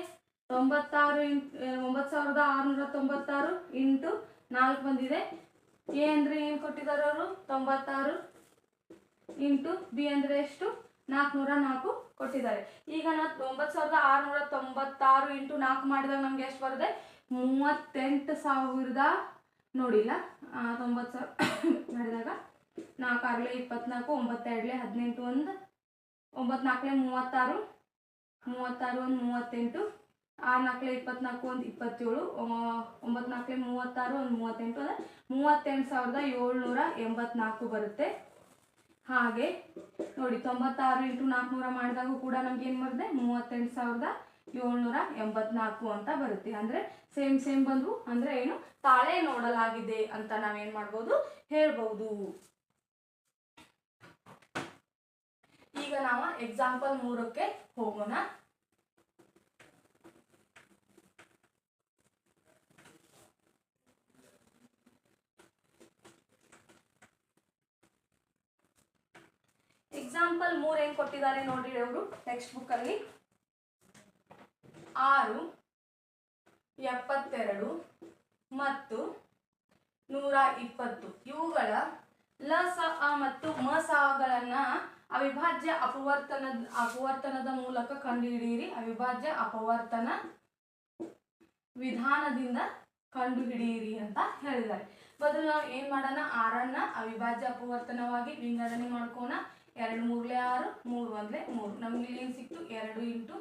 ತೊಂಬತ್ತಾರು ಇಂಟು ಒಂಬತ್ತು ಸಾವಿರದ ಆರುನೂರ ತೊಂಬತ್ತಾರು ಇಂಟು ನಾಲ್ಕು ಬಂದಿದೆ. ಎ ಅಂದರೆ ಏನು ಕೊಟ್ಟಿದ್ದಾರೆ ಅವರು? ತೊಂಬತ್ತಾರು ಇಂಟು ಬಿ ಅಂದರೆ ಎಷ್ಟು? ನಾಲ್ಕುನೂರ ನಾಲ್ಕು ಕೊಟ್ಟಿದ್ದಾರೆ. ಈಗ ನಾವು ಒಂಬತ್ತು ಸಾವಿರದ ಆರುನೂರ ತೊಂಬತ್ತಾರು ಇಂಟು ನಾಲ್ಕು ಮಾಡಿದಾಗ ನಮ್ಗೆ ಎಷ್ಟು ಬರುತ್ತೆ? ಮೂವತ್ತೆಂಟು ಸಾವಿರದ ನೋಡಿಲ್ಲ. ತೊಂಬತ್ತು ಸಾವಿರ ಮಾಡಿದಾಗ ನಾಲ್ಕು ಆಗಲೇ ಇಪ್ಪತ್ನಾಲ್ಕು, ಒಂಬತ್ತೆರಡಲೆ ಹದಿನೆಂಟು ಒಂದು, ಒಂಬತ್ನಾಲ್ಕಲೆ ಮೂವತ್ತಾರು ಮೂವತ್ತಾರು ಒಂದು ಮೂವತ್ತೆಂಟು ಆರು ನಾಲ್ಕಲೆ ಇಪ್ಪತ್ನಾಲ್ಕು ಒಂದು ಇಪ್ಪತ್ತೇಳು ಒಂಬತ್ನಾಲ್ಕಲೆ ಮೂವತ್ತಾರು ಒಂದು ಮೂವತ್ತೆಂಟು ಅಂದರೆ ಮೂವತ್ತೆಂಟು ಸಾವಿರದ ಏಳ್ನೂರ ಎಂಬತ್ನಾಲ್ಕು ಬರುತ್ತೆ. ಹಾಗೆ ನೋಡಿ ತೊಂಬತ್ತಾರು ಇಂಟು ನಾಲ್ಕುನೂರ ಮಾಡಿದಾಗೂ ಕೂಡ ನಮ್ಗೆ ಏನು ಬರುತ್ತೆ? ಮೂವತ್ತೆಂಟು ಸಾವಿರದ ಏಳ್ನೂರ ಎಂಬತ್ನಾಲ್ಕು ಅಂತ ಬರುತ್ತೆ. ಅಂದ್ರೆ ಸೇಮ್ ಸೇಮ್ ಬಂದು ಅಂದ್ರೆ ಏನು? ತಾಳೆ ನೋಡಲಾಗಿದೆ ಅಂತ ನಾವೇನು ಮಾಡ್ಬೋದು? ಹೇಳ್ಬೋದು. ಈಗ ನಾವು ಎಕ್ಸಾಂಪಲ್ ಮೂರಕ್ಕೆ ಹೋಗೋಣ. ಎಕ್ಸಾಂಪಲ್ ಮೂರ್ ಏನ್ ಕೊಟ್ಟಿದ್ದಾರೆ ನೋಡ್ರಿ ಅವರು ಟೆಕ್ಸ್ಟ್ ಬುಕ್ ಅಲ್ಲಿ. ಆರು, ಎಪ್ಪತ್ತೆರಡು ಮತ್ತು ನೂರ ಇಪ್ಪತ್ತು. ಇವುಗಳ ಲ ಸ ಮತ್ತು ಮ ಸಗಳನ್ನು ಅವಿಭಾಜ್ಯ ಅಪವರ್ತನದ ಅಪವರ್ತನದ ಮೂಲಕ ಕಂಡುಹಿಡಿಯಿರಿ. ಅವಿಭಾಜ್ಯ ಅಪವರ್ತನ ವಿಧಾನದಿಂದ ಕಂಡುಹಿಡಿಯಿರಿ ಅಂತ ಹೇಳಿದ್ದಾರೆ. ಬದಲು ನಾವು ಏನು ಮಾಡೋಣ? ಆರನ್ನ ಅವಿಭಾಜ್ಯ ಅಪವರ್ತನವಾಗಿ ವಿಂಗಡಣೆ ಮಾಡ್ಕೋಣ. ಎರಡು ಮೂರ್ಲೆ ಆರು, ಮೂರು ಒಂದ್ಲೆ ಮೂರು. ನಮ್ಗೆ ಇಲ್ಲಿ ಏನು ಸಿಕ್ತು? ಎರಡು ಇಂಟು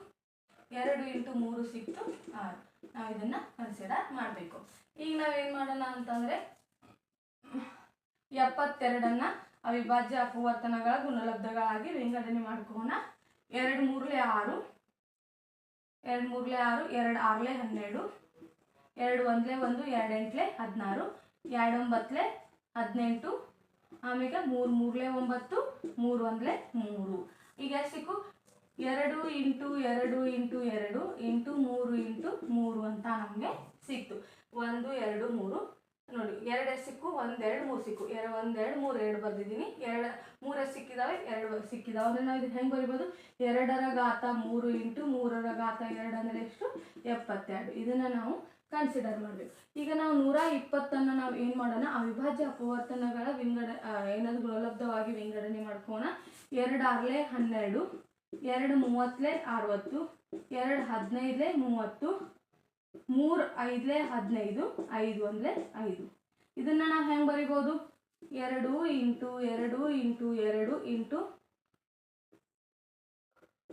ಎರಡು ಇಂಟು ಮೂರು ಸಿಕ್ತು ಆರು. ನಾವು ಇದನ್ನ ಕನ್ಸಿಡರ್ ಮಾಡಬೇಕು. ಈಗ ನಾವೇನು ಮಾಡೋಣ ಅಂತಂದರೆ, ಎಪ್ಪತ್ತೆರಡನ್ನು ಅವಿಭಾಜ್ಯ ಅಪವರ್ತನಗಳ ಗುಣಲಬ್ಧಗಳಾಗಿ ವಿಂಗಡಣೆ ಮಾಡ್ಕೋಣ. ಎರಡು ಮೂರ್ಲೆ ಆರು, ಎರಡು ಮೂರ್ಲೆ ಆರು, ಎರಡು ಆರ್ಲೆ ಹನ್ನೆರಡು, ಎರಡು ಒಂದ್ಲೆ ಒಂದು, ಎರಡು ಹದಿನಾರು, ಎರಡು ಒಂಬತ್ಲೆ ಹದಿನೆಂಟು ಆಮೇಲೆ ಮೂರು ಮೂರ್ಲೆ ಒಂಬತ್ತು, ಮೂರು ಒಂದ್ಲೆ ಮೂರು. ಈಗ ಸಿಕ್ಕು? ಎರಡು ಇಂಟು ಎರಡು ಇಂಟು ಎರಡು ಇಂಟು ಮೂರು ಇಂಟು ಮೂರು ಅಂತ ನಮಗೆ ಸಿಕ್ತು. ಒಂದು, ಎರಡು, ಮೂರು. ನೋಡಿ, ಎರಡು ಸಿಕ್ಕು ಒಂದೆರಡು ಮೂರು ಸಿಕ್ಕು. ಎರಡು ಒಂದೆರಡು ಮೂರು, ಎರಡು ಬರೆದಿದ್ದೀನಿ. ಎರಡು, ಮೂರ ಸಿಕ್ಕಿದಾವೆ, ಎರಡು ಸಿಕ್ಕಿದಾವೆ. ಅಂದರೆ ನಾವು ಇದು ಹೆಂಗೆ ಬರಿಬೋದು? ಎರಡರ ಘಾತ ಮೂರು ಇಂಟು ಮೂರರ ಘಾತ ಎರಡು ಅಂದರೆ ಎಷ್ಟು? ಎಪ್ಪತ್ತೆರಡು. ಇದನ್ನು ನಾವು ಕನ್ಸಿಡರ್ ಮಾಡಬೇಕು. ಈಗ ನಾವು ನೂರ ಇಪ್ಪತ್ತನ್ನು ನಾವು ಏನು ಮಾಡೋಣ? ಅವಿಭಾಜ್ಯ ಅಪವರ್ತನಗಳ ವಿಂಗಡ ಏನಾದರೂ ಗುಣಲಬ್ಧವಾಗಿ ವಿಂಗಡಣೆ ಮಾಡ್ಕೋಣ. ಎರಡು ಹನ್ನೆರಡು. ಎರಡು ಮೂವತ್ತಲೆ ಅರವತ್ತು, ಎರಡು ಹದಿನೈದಲೆ ಮೂವತ್ತು, ಮೂರು ಐದಲೆ ಹದಿನೈದು, ಐದು ಒಂದಲೆ ಐದು. ಇದನ್ನು ನಾವು ಹೆಂಗೆ ಬರಿಬೋದು? ಎರಡು ಇಂಟು ಎರಡು ಇಂಟು ಎರಡು ಇಂಟು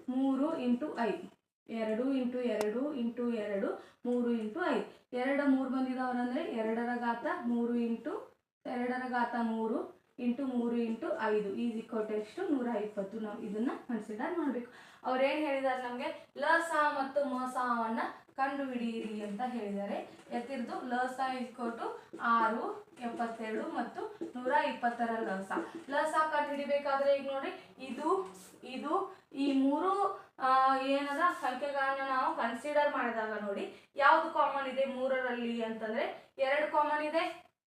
ಮೂರು ಇಂಟು ಐದು. ಎರಡು ಇಂಟು ಎರಡು ಇಂಟು ಎರಡು, ಮೂರು ಇಂಟು ಐದು. ಎರಡು ಮೂರು ಬಂದಿದ್ದಾವರಂದರೆ ಎರಡರ ಘಾತ ಮೂರು ಇಂಟು ಎರಡರ ಘಾತ ಮೂರು. ಇಂಟು ಮೂರು ಇಂಟು ಐದು, ಈಸ್ ಇಕ್ವಲ್ ಎಷ್ಟು ನೂರ ಇಪ್ಪತ್ತು. ನಾವು ಇದನ್ನು ಕನ್ಸಿಡರ್ ಮಾಡಬೇಕು. ಅವ್ರು ಏನು ಹೇಳಿದ್ದಾರೆ ನಮಗೆ? ಲಸ ಮತ್ತು ಮಸವನ್ನು ಸವನ್ನು ಕಂಡುಹಿಡಿಯಿರಿ ಅಂತ ಹೇಳಿದ್ದಾರೆ ಎತ್ತಿರ್ದು ಲಸ ಟು ಆರು, ಎಪ್ಪತ್ತೆರಡು ಮತ್ತು ನೂರ ಇಪ್ಪತ್ತರ ಲಸ ಲಸ ಕಂಡುಹಿಡಿಬೇಕಾದ್ರೆ ಈಗ ನೋಡಿ, ಇದು ಇದು, ಈ ಮೂರು ಏನದ? ಸಂಖ್ಯೆಗಳನ್ನ ನಾವು ಕನ್ಸಿಡರ್ ಮಾಡಿದಾಗ ನೋಡಿ, ಯಾವುದು ಕಾಮನ್ ಇದೆ ಮೂರರಲ್ಲಿ ಅಂತಂದ್ರೆ, ಎರಡು ಕಾಮನ್ ಇದೆ,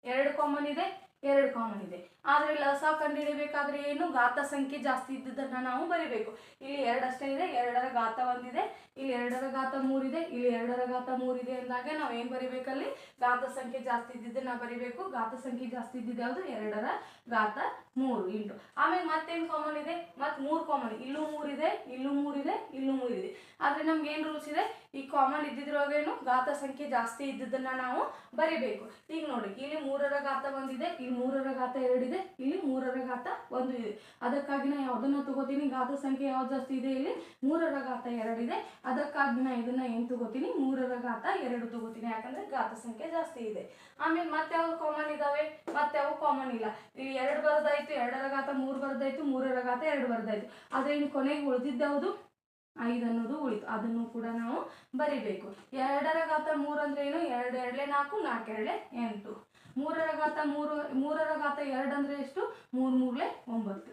ಎರಡು ಕಾಮನ್ ಇದೆ ಎರಡು ಕಾಮನ್ ಇದೆ. ಆದರೆ ಲಸ ಕಂಡುಹಿಡಿಬೇಕಾದ್ರೆ ಏನು? ಘಾತ ಸಂಖ್ಯೆ ಜಾಸ್ತಿ ಇದ್ದದನ್ನ ನಾವು ಬರಿಬೇಕು. ಇಲ್ಲಿ ಎರಡಷ್ಟೇ ಇದೆ, ಎರಡರ ಘಾತ ಒಂದಿದೆ, ಇಲ್ಲಿ ಎರಡರ ಘಾತ ಮೂರಿದೆ ಇಲ್ಲಿ ಎರಡರ ಘಾತ ಮೂರಿದೆ ಅಂದಾಗ ನಾವು ಏನು ಬರಿಬೇಕಲ್ಲಿ? ಘಾತ ಸಂಖ್ಯೆ ಜಾಸ್ತಿ ಇದ್ದಿದ್ದನ್ನ ಬರಿಬೇಕು. ಘಾತ ಸಂಖ್ಯೆ ಜಾಸ್ತಿ ಇದ್ದಿದ್ದು ಯಾವುದು? ಎರಡರ ಘಾತ ಮೂರು ಇಂಟು ಆಮೇಲೆ ಮತ್ತೇನು ಕಾಮನ್ ಇದೆ? ಮತ್ತು ಮೂರು ಕಾಮನ್. ಇಲ್ಲೂ ಮೂರಿದೆ ಇಲ್ಲೂ ಮೂರಿದೆ ಇಲ್ಲೂ ಮೂರಿದೆ ಆದರೆ ನಮ್ಗೆ ಏನು ರೂಲ್ಸ್ ಇದೆ? ಈ ಕಾಮನ್ ಇದ್ದಿದ್ರೊಳಗೇನು ಘಾತ ಸಂಖ್ಯೆ ಜಾಸ್ತಿ ಇದ್ದದನ್ನ ನಾವು ಬರಿಬೇಕು. ಈಗ ನೋಡಿ, ಇಲ್ಲಿ ಮೂರರ ಘಾತ ಒಂದಿದೆ, ಇಲ್ಲಿ ಮೂರರ ಘಾತ ಎರಡಿದೆ, ಇಲ್ಲಿ ಮೂರರ ಘಾತ ಒಂದು ಇದೆ. ಅದಕ್ಕಾಗಿ ನಾ ಯಾವುದನ್ನ ತಗೋತೀನಿ? ಘಾತ ಸಂಖ್ಯೆ ಯಾವ್ದು ಜಾಸ್ತಿ ಇದೆ ಇಲ್ಲಿ? ಮೂರರ ಘಾತ ಎರಡಿದೆ. ಅದಕ್ಕಾಗಿ ನಾ ಇದನ್ನ ಏನು ತಗೋತೀನಿ? ಮೂರರ ಘಾತ ಎರಡು ತಗೋತೀನಿ. ಯಾಕಂದ್ರೆ ಘಾತ ಸಂಖ್ಯೆ ಜಾಸ್ತಿ ಇದೆ. ಆಮೇಲೆ ಮತ್ತೆ ಯಾವ ಕಾಮನ್ ಇದಾವೆ? ಮತ್ತೆ ಯಾವ ಕಾಮನ್ ಇಲ್ಲ. ಇಲ್ಲಿ ಎರಡು ಬರದಾಯ್ತು, ಎರಡರ ಘಾತ ಮೂರು ಬರದಾಯ್ತು, ಮೂರರ ಘಾತ ಎರಡು ಬರದಾಯ್ತು. ಆದ್ರೆ ಇನ್ನು ಕೊನೆಗೆ ಉಳಿದಿದ್ದ್ಯಾವುದು ಐದು ಅನ್ನೋದು ಉಳಿತು. ಅದನ್ನು ಕೂಡ ನಾವು ಬರಿಬೇಕು. ಎರಡರ ಘಾತ ಮೂರು ಅಂದ್ರೆ ಏನು? ಎರಡು, ಎರಡಲೆ ನಾಲ್ಕು ನಾಲ್ಕು, ಎರಡಲೆ ಎಂಟು. ಮೂರರ ಘಾತ ಮೂರು, ಮೂರರ ಘಾತ ಎರಡು ಅಂದ್ರೆ ಎಷ್ಟು? ಮೂರು, ಮೂರಲೆ ಒಂಬತ್ತು.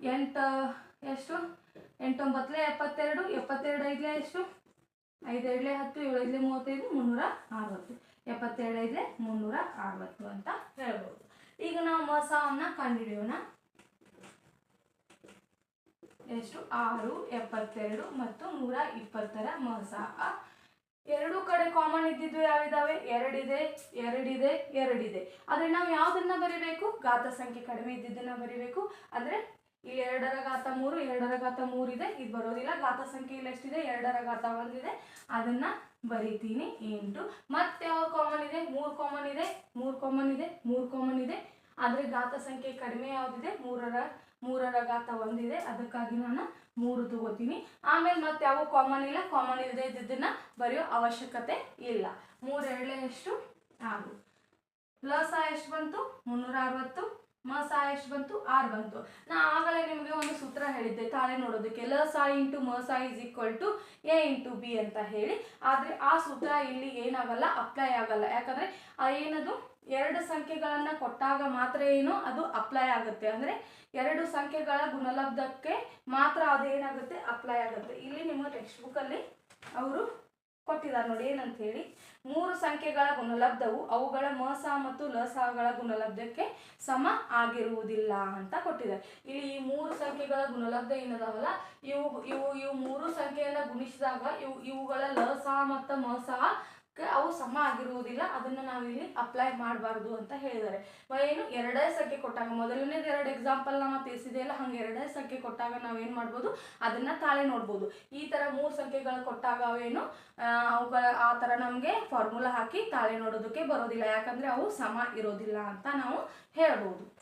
ಎಂಟ, ಎಷ್ಟು? ಎಂಟೊಂಬತ್ತಲೆ ಎಪ್ಪತ್ತೆರಡು ಎಪ್ಪತ್ತೆರಡು ಐದಲೆ ಎಷ್ಟು? ಐದು ಎರಡಲೆ ಹತ್ತು, ಏಳು, ಐದಲೆ ಮೂವತ್ತೈದು, ಮುನ್ನೂರ ಅರವತ್ತು. ಎಪ್ಪತ್ತೆರಡು ಐದಲೆ ಮುನ್ನೂರ ಅರವತ್ತು ಅಂತ ಹೇಳ್ಬೋದು. ಈಗ ನಾವು ಮೊಸವನ್ನು ಕಂಡುಹಿಡಿಯೋಣ. ಎಷ್ಟು? ಆರು, ಎಪ್ಪತ್ತೆರಡು ಮತ್ತು ನೂರ ಇಪ್ಪತ್ತರ ಮಸ. ಎರಡು ಕಡೆ ಕಾಮನ್ ಇದ್ದಿದ್ದು ಯಾವಿದಾವೆ? ಎರಡಿದೆ ಎರಡಿದೆ ಎರಡಿದೆ. ಆದರೆ ನಾವು ಯಾವುದನ್ನ ಬರಿಬೇಕು? ಘಾತ ಸಂಖ್ಯೆ ಕಡಿಮೆ ಇದ್ದಿದ್ದನ್ನ ಬರಿಬೇಕು. ಅಂದರೆ ಇಲ್ಲಿ ಎರಡರ ಗಾತ ಮೂರು, ಎರಡರ ಘಾತ ಮೂರಿದೆ ಇದು. ಬರೋದಿಲ್ಲ. ಘಾತ ಸಂಖ್ಯೆ ಇಲ್ಲಿ ಎಷ್ಟಿದೆ? ಎರಡರ ಗಾತ ಒಂದಿದೆ ಅದನ್ನ ಬರಿತೀನಿ. ಎಂಟು. ಮತ್ತೆ ಯಾವ ಕಾಮನ್ ಇದೆ? ಮೂರು ಕಾಮನ್ ಇದೆ. ಮೂರು ಕಾಮನ್ ಇದೆ. ಮೂರು ಕಾಮನ್ ಇದೆ. ಆದರೆ ಘಾತ ಸಂಖ್ಯೆ ಕಡಿಮೆ ಯಾವುದಿದೆ? ಮೂರರ ಮೂರರ ಘಾತ ಒಂದಿದೆ ಅದಕ್ಕಾಗಿ ನಾನು ಮೂರು ತಗೋತೀನಿ. ಆಮೇಲೆ ಮತ್ತೆ ಯಾವ ಕಾಮನ್ ಇಲ್ಲ. ಕಾಮನ್ ಇಲ್ಲದೆ ಇದ್ದಿದ್ದನ್ನ ಬರೆಯೋ ಅವಶ್ಯಕತೆ ಇಲ್ಲ. ಮೂರು ಎರಡೇ ಎಷ್ಟು? ಆರು. ಆ ಎಷ್ಟು ಬಂತು? ಮುನ್ನೂರ ಅರವತ್ತು. ಮಸ ಎಷ್ಟು ಬಂತು? ಆರು ಬಂತು. ನಾ ಆಗಲೇ ನಿಮಗೆ ಒಂದು ಸೂತ್ರ ಹೇಳಿದ್ದೆ. ತಾನೇ ನೋಡೋದಕ್ಕೆ. ಲಸ ಇಂಟು ಮಸ is equal to A into B ಅಂತ ಹೇಳಿ. ಆದರೆ ಆ ಸೂತ್ರ ಇಲ್ಲಿ ಏನಾಗಲ್ಲ, ಅಪ್ಲೈ ಆಗಲ್ಲ. ಯಾಕಂದರೆ ಏನದು? ಎರಡು ಸಂಖ್ಯೆಗಳನ್ನು ಕೊಟ್ಟಾಗ ಮಾತ್ರ ಏನು? ಅದು ಅಪ್ಲೈ ಆಗುತ್ತೆ. ಅಂದರೆ ಎರಡು ಸಂಖ್ಯೆಗಳ ಗುಣಲಬ್ಧಕ್ಕೆ ಮಾತ್ರ ಅದೇನಾಗುತ್ತೆ ಅಪ್ಲೈ ಆಗುತ್ತೆ. ಇಲ್ಲಿ ನಿಮ್ಮ ಟೆಕ್ಸ್ಟ್ ಬುಕ್ಕಲ್ಲಿ ಅವರು ಕೊಟ್ಟಿದ್ದಾರೆ ನೋಡಿ, ಏನಂತ ಹೇಳಿ. ಮೂರು ಸಂಖ್ಯೆಗಳ ಗುಣಲಬ್ಧವು ಅವುಗಳ ಮಸ ಮತ್ತು ಲಸಗಳ ಗುಣಲಬ್ಧಕ್ಕೆ ಸಮ ಆಗಿರುವುದಿಲ್ಲ ಅಂತ ಕೊಟ್ಟಿದ್ದಾರೆ. ಇಲ್ಲಿ ಈ ಮೂರು ಸಂಖ್ಯೆಗಳ ಗುಣಲಬ್ಧ ಏನದಾವಲ್ಲ? ಇವು ಇವು ಇವು ಮೂರು ಸಂಖ್ಯೆಯನ್ನ ಗುಣಿಸಿದಾಗ ಇವು, ಇವುಗಳ ಲಸ ಮತ್ತು ಮಸ ಅವು ಸಮ ಆಗಿರುವುದಿಲ್ಲ, ಅದನ್ನ ನಾವಿಲ್ಲಿ ಅಪ್ಲೈ ಮಾಡಬಾರ್ದು ಅಂತ ಹೇಳಿದ್ದಾರೆ. ಏನು, ಎರಡೇ ಸಂಖ್ಯೆ ಕೊಟ್ಟಾಗ, ಮೊದಲನೇದು ಎರಡು ಎಕ್ಸಾಂಪಲ್ ನಾವು ತಿಳಿಸಿದೆಯಲ್ಲ ಹಂಗೆ ಎರಡೇ ಸಂಖ್ಯೆ ಕೊಟ್ಟಾಗ ನಾವೇನು ಮಾಡ್ಬೋದು? ಅದನ್ನ ತಾಳೆ ನೋಡ್ಬೋದು. ಈ ಥರ ಮೂರು ಸಂಖ್ಯೆಗಳು ಕೊಟ್ಟಾಗ ಅವೇನು? ಅವುಗಳ, ಆ ಥರ ನಮಗೆ ಫಾರ್ಮುಲಾ ಹಾಕಿ ತಾಳೆ ನೋಡೋದಕ್ಕೆ ಬರೋದಿಲ್ಲ. ಯಾಕಂದ್ರೆ ಅವು ಸಮ ಇರೋದಿಲ್ಲ ಅಂತ ನಾವು ಹೇಳ್ಬೋದು.